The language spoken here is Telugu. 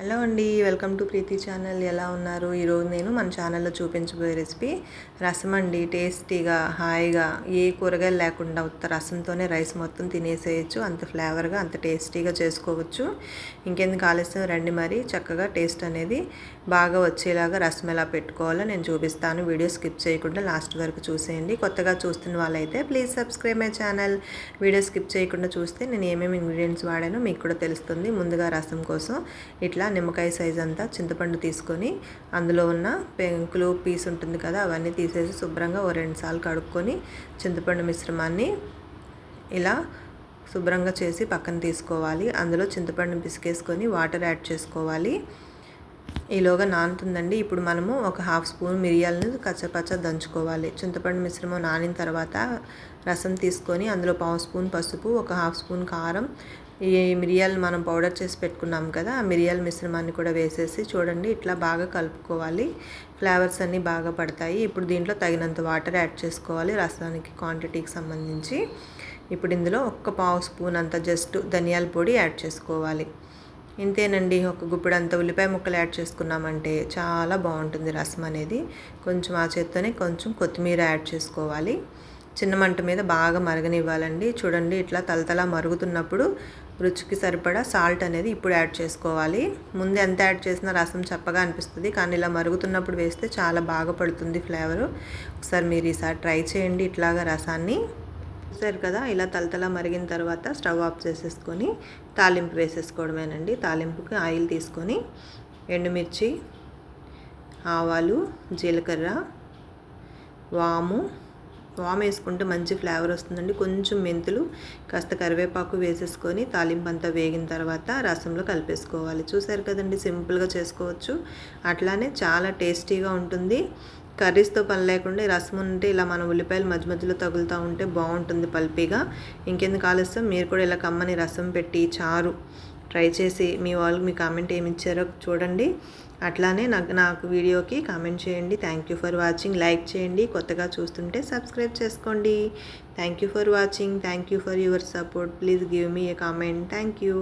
హలో అండి వెల్కమ్ టు ప్రీతి ఛానల్. ఎలా ఉన్నారు? ఈరోజు నేను మన ఛానల్లో చూపించబోయే రెసిపీ రసం అండి. టేస్టీగా హాయిగా ఏ కూరగాయలు లేకుండా ఉత్త రసంతోనే రైస్ మొత్తం తినేసేయచ్చు. అంత ఫ్లేవర్గా అంత టేస్టీగా చేసుకోవచ్చు. ఇంకెందుకు ఆలస్యం? రండి మరి. చక్కగా టేస్ట్ అనేది బాగా వచ్చేలాగా రసం ఎలా పెట్టుకోవాలో నేను చూపిస్తాను. వీడియో స్కిప్ చేయకుండా లాస్ట్ వరకు చూసేయండి. కొత్తగా చూస్తున్న వాళ్ళైతే please subscribe my channel. Video skip చేయకుండా చూస్తే నేను ఏమేమి ఇంగ్రీడియంట్స్ వాడానో మీకు కూడా తెలుస్తుంది. ముందుగా రసం కోసం ఇట్లా నిమ్మకాయ సైజ్ అంతా చింతపండు తీసుకొని అందులో ఉన్న పెంకులు పీస్ ఉంటుంది కదా అవన్నీ తీసేసి శుభ్రంగా ఓ రెండు సార్లు కడుక్కొని చింతపండు మిశ్రమాన్ని ఇలా శుభ్రంగా చేసి పక్కన తీసుకోవాలి. అందులో చింతపండు పిసికేసుకొని వాటర్ యాడ్ చేసుకోవాలి. ఈలోగా నానుతుందండి. ఇప్పుడు మనము ఒక హాఫ్ స్పూన్ మిరియాలను కచ్చపచ్చ దంచుకోవాలి. చింతపండు మిశ్రమం నానిన తర్వాత రసం తీసుకొని అందులో పావు స్పూన్ పసుపు ఒక హాఫ్ స్పూన్ కారం ఈ మిరియాలు మనం పౌడర్ చేసి పెట్టుకున్నాం కదా ఆ మిరియాల మిశ్రమాన్ని కూడా వేసేసి చూడండి ఇట్లా బాగా కలుపుకోవాలి. ఫ్లేవర్స్ అన్నీ బాగా పడతాయి. ఇప్పుడు దీంట్లో తగినంత వాటర్ యాడ్ చేసుకోవాలి రసానికి క్వాంటిటీకి సంబంధించి. ఇప్పుడు ఇందులో ఒక్క పావు స్పూన్ అంత జస్ట్ ధనియాల పొడి యాడ్ చేసుకోవాలి. ఇంతేనండి ఒక గుప్పిడంత ఉల్లిపాయ ముక్కలు యాడ్ చేసుకున్నామంటే చాలా బాగుంటుంది రసం అనేది. కొంచెం ఆ చేత్తోనే కొంచెం కొత్తిమీర యాడ్ చేసుకోవాలి. చిన్న మంట మీద బాగా మరగనివ్వాలండి. చూడండి ఇట్లా తలతలా మరుగుతున్నప్పుడు రుచికి సరిపడా సాల్ట్ అనేది ఇప్పుడు యాడ్ చేసుకోవాలి. ముందు ఎంత యాడ్ చేసినా రసం చప్పగా అనిపిస్తుంది కానీ ఇలా మరుగుతున్నప్పుడు వేస్తే చాలా బాగా పడుతుంది ఫ్లేవరు. ఒకసారి మీరు ఈసారి ట్రై చేయండి ఇట్లాగా రసాన్ని. చూసారు కదా ఇలా తలతల మరిగిన తర్వాత స్టవ్ ఆఫ్ చేసేసుకొని తాలింపు వేసేసుకోవడమేనండి. తాలింపుకి ఆయిల్ తీసుకొని ఎండుమిర్చి ఆవాలు జీలకర్ర వాము వామ్ వేసుకుంటే మంచి ఫ్లేవర్ వస్తుందండి. కొంచెం మెంతులు కాస్త కరివేపాకు వేసేసుకొని తాలింపు అంతా వేగిన తర్వాత రసంలో కలిపేసుకోవాలి. చూసారు కదండి సింపుల్గా చేసుకోవచ్చు. అట్లానే చాలా టేస్టీగా ఉంటుంది. కర్రీస్తో పని లేకుండా రసం ఉంటే ఇలా మన ఉల్లిపాయలు మధ్య మధ్యలో తగులుతూ ఉంటే బాగుంటుంది పల్పీగా. ఇంకెందుకు ఆలస్యం? మీరు కూడా ఇలా కమ్మని రసం పెట్టి చారు ట్రై చేసి మీ వాళ్ళకి మీ కామెంట్ ఏమి ఇచ్చారో చూడండి. అట్లానే నాకు నాకు వీడియోకి కామెంట్ చేయండి. Thank you for watching like చేయండి. కొత్తగా చూస్తుంటే సబ్స్క్రైబ్ చేసుకోండి. Thank you for watching thank you for your support please give me a comment thank you